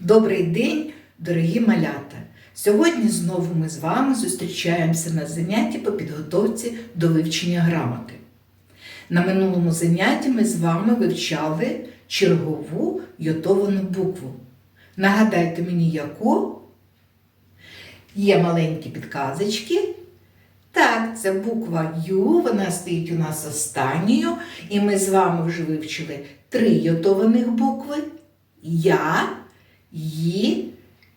Добрий день, дорогі малята! Сьогодні знову ми з вами зустрічаємося на занятті по підготовці до вивчення грамоти. На минулому занятті ми з вами вивчали чергову йотовану букву. Нагадайте мені, яку? Є маленькі підказочки. Так, це буква Ю, вона стоїть у нас останньою, і ми з вами вже вивчили три йотованих букви Я, Ї,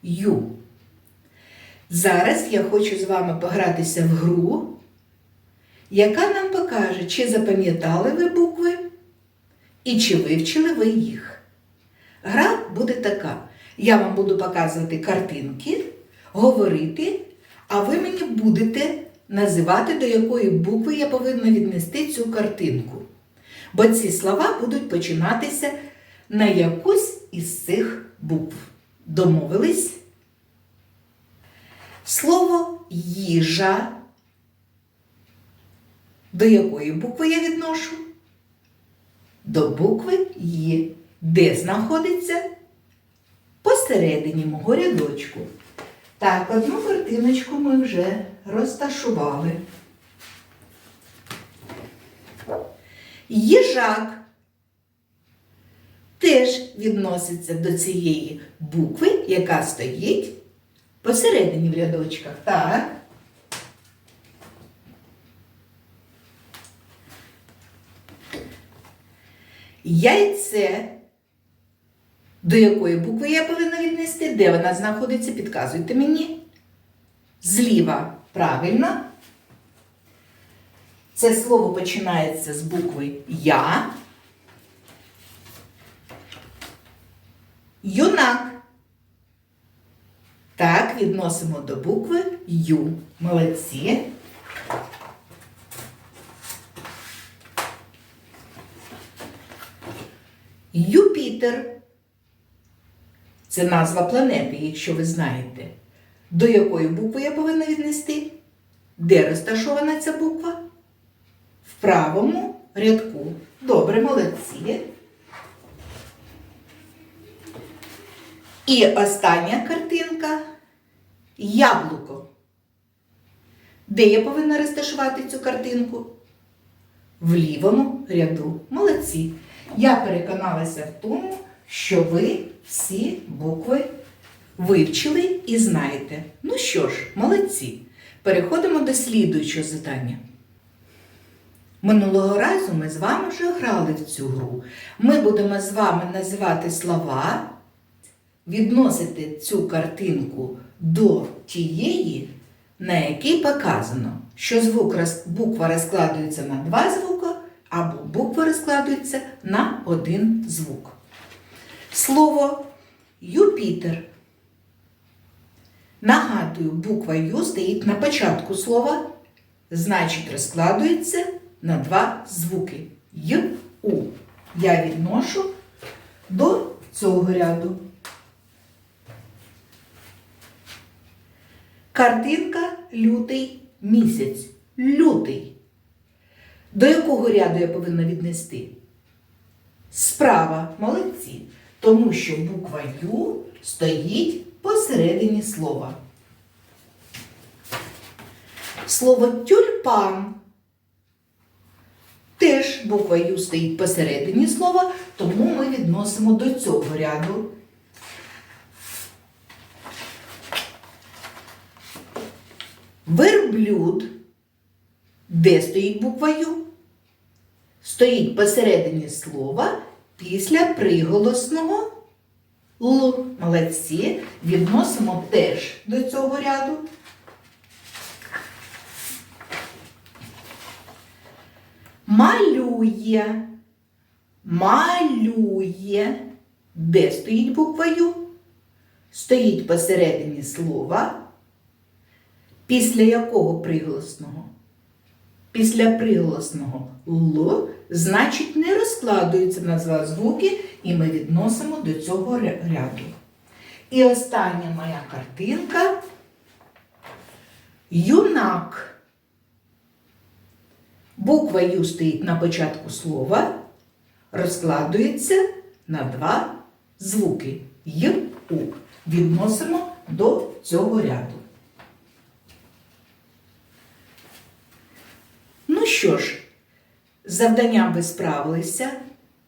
Ю. Зараз я хочу з вами погратися в гру, яка нам покаже, чи запам'ятали ви букви і чи вивчили ви їх. Гра буде така. Я вам буду показувати картинки, говорити, а ви мені будете називати, до якої букви я повинна віднести цю картинку. Бо ці слова будуть починатися на якусь із цих букв. Домовились? Слово їжа. До якої букви я відношу? До букви Є. Де знаходиться? Посередині мого рядочку. Так, одну картиночку ми вже розташували. Їжак теж відноситься до цієї букви, яка стоїть посередині в рядочках. Так. Яйце. До якої букви я повинна віднести? Де вона знаходиться? Підказуйте мені. Зліва. Правильно. Це слово починається з букви Я. Юнак. Так, відносимо до букви Ю. Молодці. Юпітер. Це назва планети, якщо ви знаєте. До якої букви я повинна віднести? Де розташована ця буква? В правому рядку. Добре, молодці. І остання картинка яблуко. Де я повинна розташувати цю картинку? В лівому ряду. Молодці. Я переконалася в тому, що ви всі букви вивчили і знаєте. Ну що ж, молодці. Переходимо до слідуючого завдання. Минулого разу ми з вами вже грали в цю гру. Ми будемо з вами називати слова, відносити цю картинку до тієї, на якій показано, що звук буква розкладується на два звуки, або буква розкладується на один звук. Слово Юпітер. Нагадую, буква Ю стоїть на початку слова, значить розкладується на два звуки Й, У. Я відношу до цього ряду. Картинка лютий місяць. Лютий. До якого ряду я повинна віднести? Справа молодці, тому що буква Ю стоїть посередині слова. Слово тюльпан. Теж буква Ю стоїть посередині слова, тому ми відносимо до цього ряду. Верблюд. Де стоїть буква Ю? Стоїть посередині слова після приголосного Л. Молодці. Відносимо теж до цього ряду. Малює. Малює. Де стоїть буква Ю? Стоїть посередині слова. Після якого приголосного? Після приголосного Л, значить, не розкладуються назва звуки, і ми відносимо до цього ряду. І остання моя картинка юнак. Буква Ю стоїть на початку слова, розкладується на два звуки Й, ук відносимо до цього ряду. Ну що ж, з завданням ви справилися,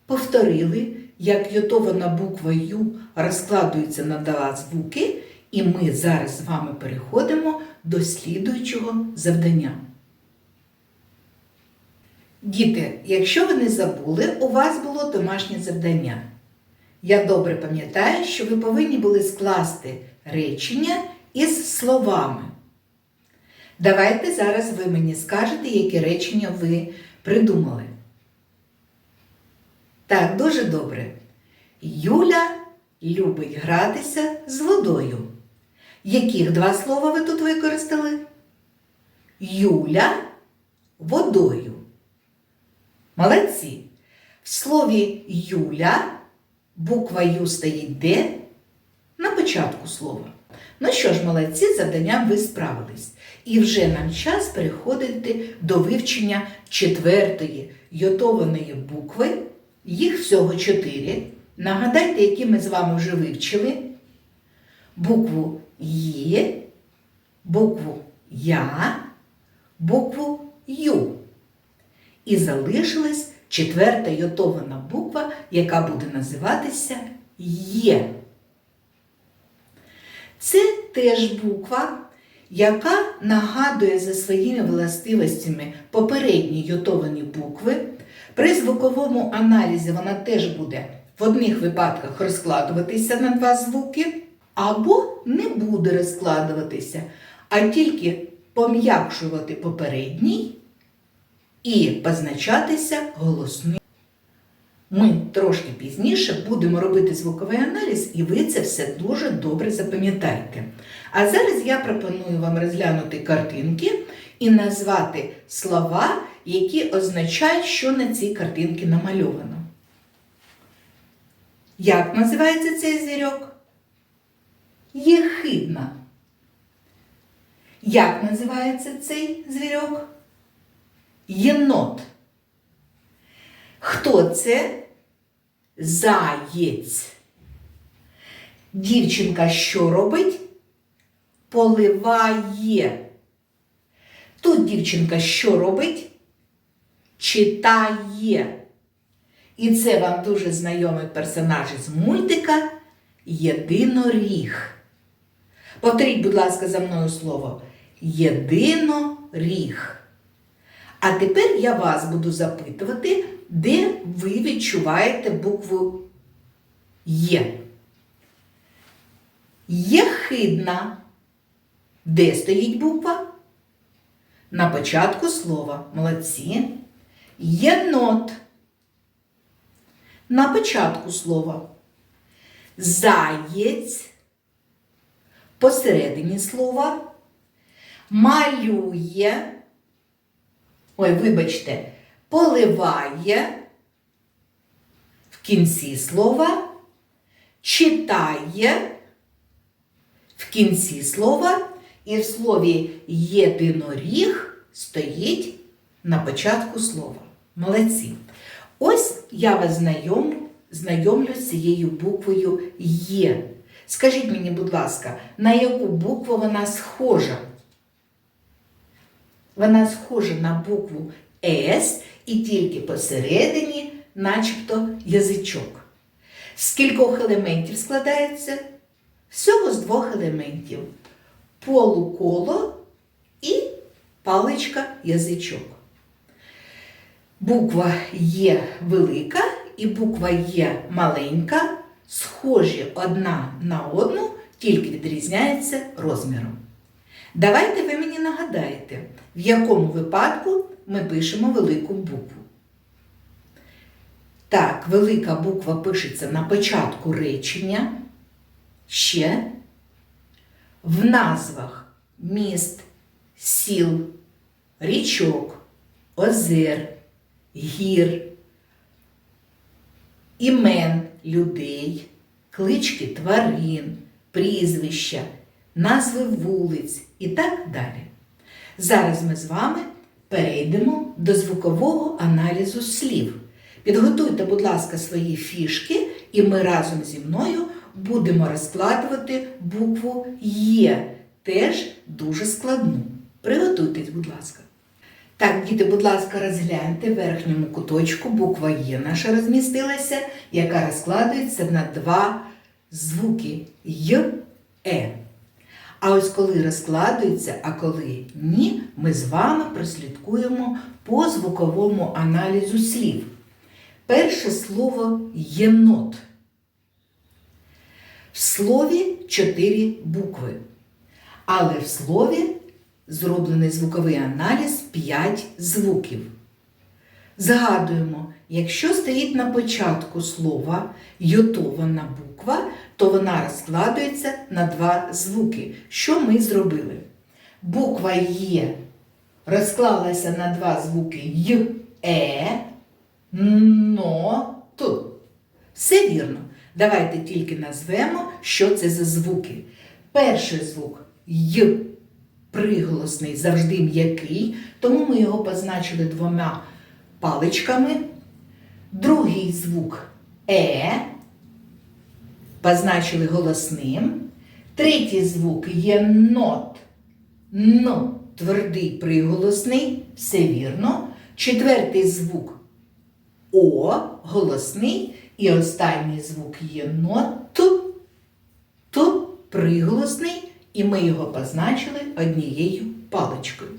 повторили, як йотована буква Ю розкладується на два звуки, і ми зараз з вами переходимо до слідуючого завдання. Діти, якщо ви не забули, у вас було домашнє завдання. Я добре пам'ятаю, що ви повинні були скласти речення із словами. Давайте зараз ви мені скажете, які речення ви придумали. Так, дуже добре. Юля любить гратися з водою. Яких два слова ви тут використали? Юля водою. Молодці. В слові Юля буква Ю стоїть де? На початку слова. Ну що ж, молодці, завданням ви справились. І вже нам час переходити до вивчення четвертої йотованої букви. Їх всього чотири. Нагадайте, які ми з вами вже вивчили. Букву Є, букву Я, букву Ю. І залишилась четверта йотована буква, яка буде називатися Є. Це теж буква, яка нагадує за своїми властивостями попередні йотовані букви. При звуковому аналізі вона теж буде в одних випадках розкладуватися на два звуки, або не буде розкладуватися, а тільки пом'якшувати попередній і позначатися голосним. Ми трошки пізніше будемо робити звуковий аналіз, і ви це все дуже добре запам'ятаєте. А зараз я пропоную вам розглянути картинки і назвати слова, які означають, що на цій картинці намальовано. Як називається цей звірок? Єхидна. Як називається цей звірок? Єнот. Хто це? Заєць. Дівчинка що робить? Поливає. Тут дівчинка що робить? Читає. І це вам дуже знайомий персонаж із мультика Єдиноріг. Повторіть, будь ласка, за мною слово. Єдиноріг. А тепер я вас буду запитувати, де ви відчуваєте букву Є. Єхидна. Де стоїть буква? На початку слова. Молодці. Єнот. На початку слова. Заєць. Посередині слова. Малює. Ой, вибачте, поливає. В кінці слова. Читає. В кінці слова. І в слові єдиноріг стоїть на початку слова. Молодці. Ось я вас знайом, знайомлю з цією буквою Є. Скажіть мені, будь ласка, на яку букву вона схожа? Вона схожа на букву С і тільки посередині, начебто, язичок. З кількох елементів складається? Всього з двох елементів полуколо і паличка язичок. Буква Є велика і буква Є маленька, схожі одна на одну, тільки відрізняються розміром. Давайте ви мені нагадаєте, в якому випадку ми пишемо велику букву. Так, велика буква пишеться на початку речення. Ще в назвах міст, сіл, річок, озер, гір, імен людей, клички тварин, прізвища, назви вулиць і так далі. Зараз ми з вами перейдемо до звукового аналізу слів. Підготуйте, будь ласка, свої фішки, і ми разом зі мною будемо розкладувати букву Є, теж дуже складну. Приготуйтесь, будь ласка. Так, діти, будь ласка, розгляньте в верхньому куточку буква Є наша розмістилася, яка розкладується на два звуки Й, Е. А ось коли розкладується, а коли ні, ми з вами прослідкуємо по звуковому аналізу слів. Перше слово єнот. В слові чотири букви. Але в слові зроблений звуковий аналіз 5 звуків. Згадуємо, якщо стоїть на початку слова йотована буква, то вона розкладується на два звуки. Що ми зробили? Буква Є розклалася на два звуки Й, Е, но, Т. Все вірно. Давайте тільки назвемо, що це за звуки. Перший звук Й приголосний завжди м'який, тому ми його позначили двома паличками. Другий звук Е позначили голосним. Третій звук є нот. Но твердий приголосний, все вірно. Четвертий звук О голосний. І останній звук є нот. Т приголосний, і ми його позначили однією паличкою.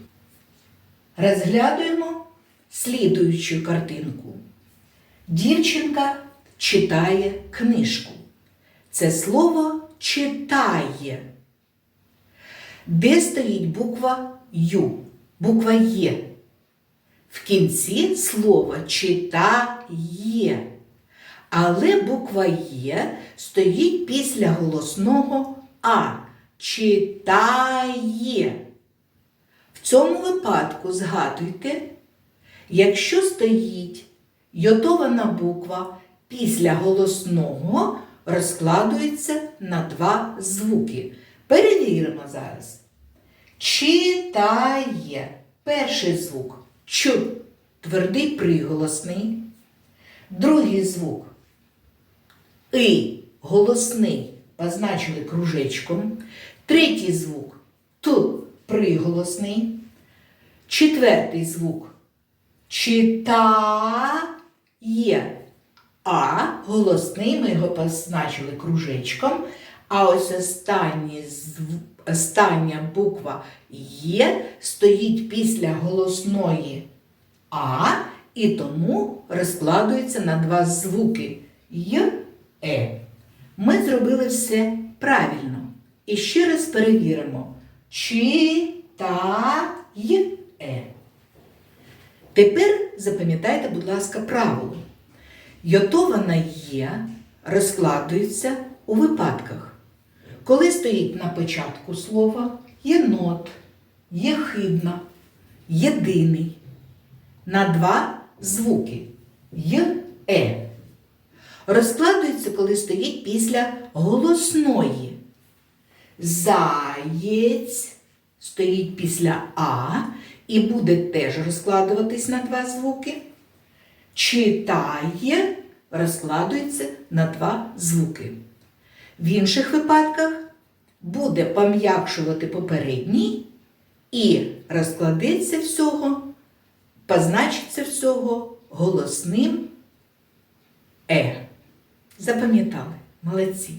Розглядуємо слідуючу картинку. Дівчинка читає книжку. Це слово читає. Де стоїть буква Ю? Буква Є. В кінці слова читає. Але буква Є стоїть після голосного А. Читає. В цьому випадку згадуйте, якщо стоїть йотована буква після голосного, розкладується на два звуки. Перевіримо зараз. Читає. Перший звук Ч. Твердий приголосний. Другий звук И голосний позначили кружечком. Третій звук Т приголосний. Четвертий звук читає. А голосний ми його позначили кружечком. А ось останній зв- остання буква Є стоїть після голосної А, і тому розкладується на два звуки Й, Е. Ми зробили все правильно. І ще раз перевіримо. Читає. Тепер запам'ятайте, будь ласка, правило. Йотована є розкладується у випадках, коли стоїть на початку слова єнот, єхидна, єдиний. На два звуки й, е. Розкладується, коли стоїть після голосної. Заєць стоїть після А і буде теж розкладуватись на два звуки. Читає розкладується на два звуки. В інших випадках буде пом'якшувати попередній і розкладеться всього, позначиться всього голосним Е. Запам'ятали, молодці.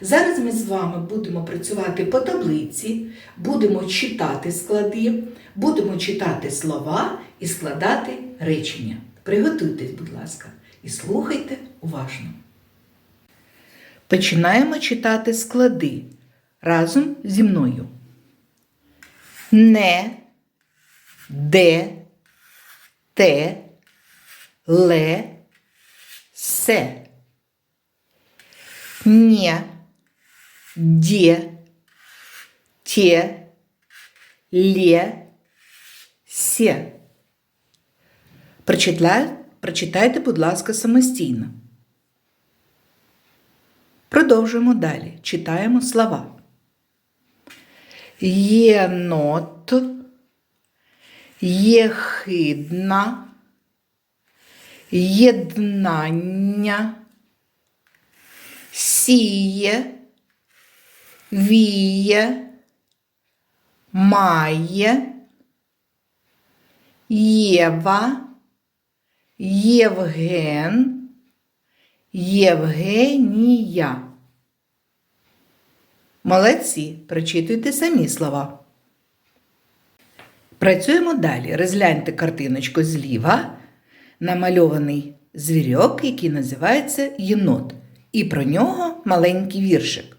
Зараз ми з вами будемо працювати по таблиці, будемо читати склади, будемо читати слова і складати речення. Приготуйтесь, будь ласка, і слухайте уважно. Починаємо читати склади разом зі мною. Не, де, те, ле, се. Не, де, те, ле, се. Прочитай, прочитайте, будь ласка, самостійно. Продовжуємо далі. Читаємо слова. Єнот, єхидна, єднання, сіє, віє, має, Єва, Євген, Євгенія. Молодці, прочитуйте самі слова. Працюємо далі. Розгляньте картиночку зліва. Намальований звірьок, який називається єнот. І про нього маленький віршик.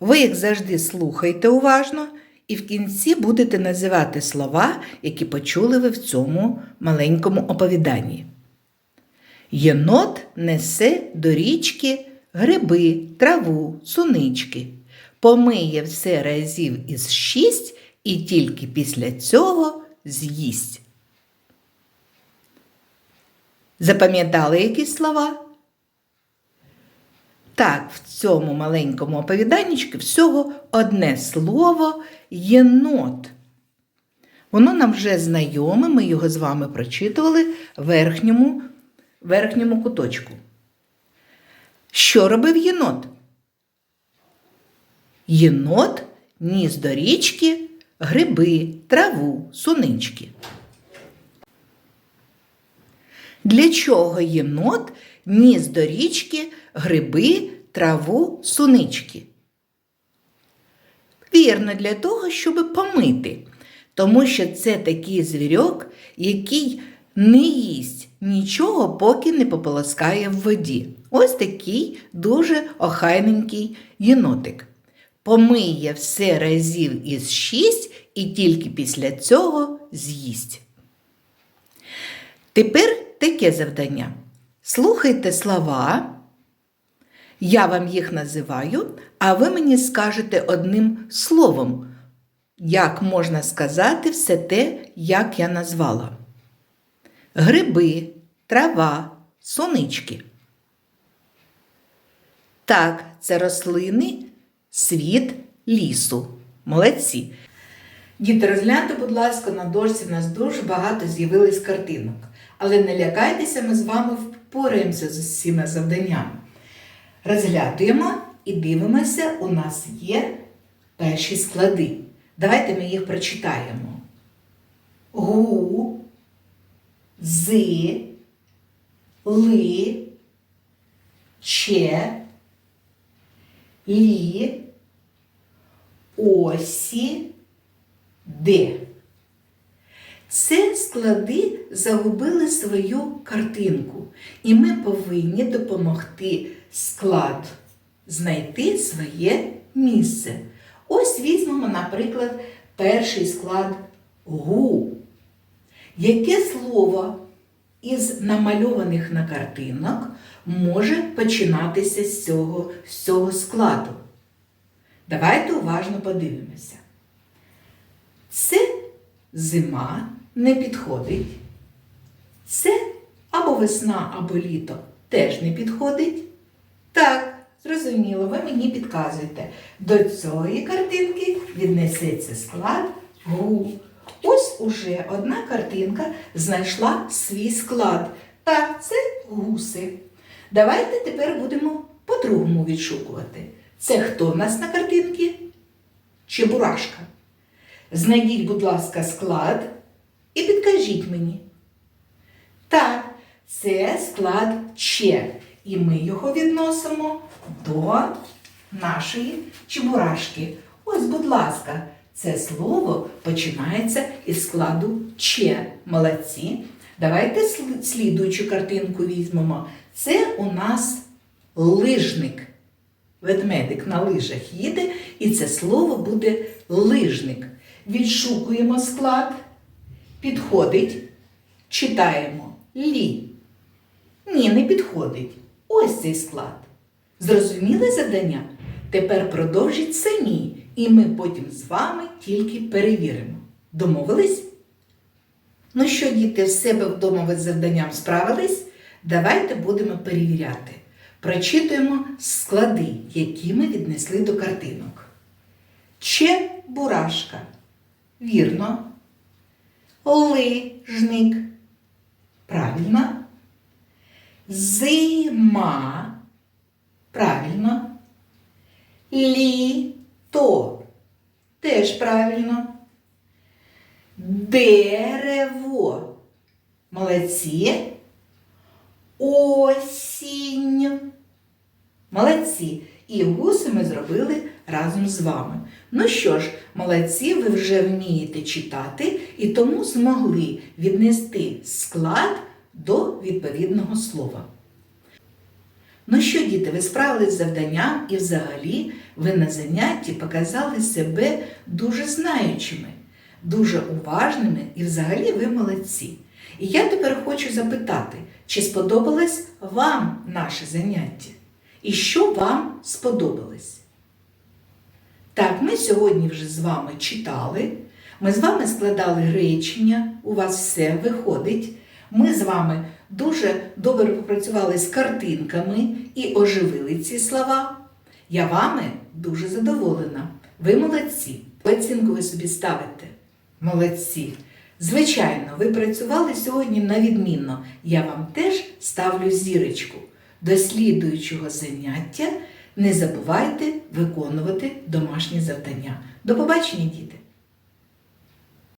Ви, як завжди, слухайте уважно і в кінці будете називати слова, які почули ви в цьому маленькому оповіданні. Єнот несе до річки гриби, траву, сунички, помиє все разів із шість і тільки після цього з'їсть. Запам'ятали якісь слова? Так, в цьому маленькому оповіданнячку всього одне слово єнот. Воно нам вже знайоме, ми його з вами прочитували в верхньому, верхньому куточку. Що робив єнот? Єнот ніс до річки гриби, траву, сунички. Для чого єнот ніс до річки гриби, траву, сунички? Вірно, для того, щоб помити. Тому що це такий звірьок, який не їсть нічого, поки не пополоскає в воді. Ось такий дуже охайненький єнотик. Помиє все разів із шість і тільки після цього з'їсть. Тепер таке завдання. Слухайте слова, я вам їх називаю, а ви мені скажете одним словом, як можна сказати все те, як я назвала. Гриби, трава, сонички. Так, це рослини, світ лісу. Молодці. Діти, розгляньте, будь ласка, на дошці нас дуже багато з'явилось картинок. Але не лякайтеся, ми з вами впораємося з усіма завданнями. Розглядуємо і дивимося, у нас є перші склади. Давайте ми їх прочитаємо. Гу, зи, ли, че, лі, осі, де. Це склади загубили свою картинку, і ми повинні допомогти склад знайти своє місце. Ось візьмемо, наприклад, перший склад гу. Яке слово із намальованих на картинок може починатися з цього, з цього складу? Давайте уважно подивимося. Це зима не підходить. Це або весна, або літо теж не підходить. Так, зрозуміло, ви мені підказуєте. До цієї картинки віднесеться склад гу. Ось уже одна картинка знайшла свій склад. Так, це гуси. Давайте тепер будемо по-другому відшукувати. Це хто в нас на картинці? Чебурашка. Знайдіть, будь ласка, склад і підкажіть мені. Так, це склад Че. І ми його відносимо до нашої чебурашки. Ось, будь ласка, це слово починається із складу Че. Молодці. Давайте слідуючу картинку візьмемо. Це у нас лижник. Ведмедик на лижах їде, і це слово буде лижник. Відшукуємо склад, підходить, читаємо лі. Ні, не підходить. Ось цей склад. Зрозуміли завдання? Тепер продовжіть самі, і ми потім з вами тільки перевіримо. Домовились? Ну що, діти, в себе вдома ви з завданням справились? Давайте будемо перевіряти. Прочитуємо склади, які ми віднесли до картинок. Че бурашка. Вірно. Лижник. Правильно. Зима. Правильно. Літо. Теж правильно. Дерево. Молодці. Осінь. Молодці. І гуси ми зробили разом з вами. Ну що ж, молодці, ви вже вмієте читати і тому змогли віднести склад до відповідного слова. Ну що, діти, ви справились з завданням і взагалі ви на занятті показали себе дуже знаючими, дуже уважними і взагалі ви молодці. І я тепер хочу запитати, чи сподобалось вам наше заняття? І що вам сподобалось? Так, ми сьогодні вже з вами читали, ми з вами складали речення, у вас все виходить. Ми з вами дуже добре попрацювали з картинками і оживили ці слова. Я вами дуже задоволена. Ви молодці. Оцінку ви собі ставите. Молодці. Звичайно, ви працювали сьогодні на відмінно. Я вам теж ставлю зірочку. До слідуючого заняття не забувайте виконувати домашні завдання. До побачення, діти!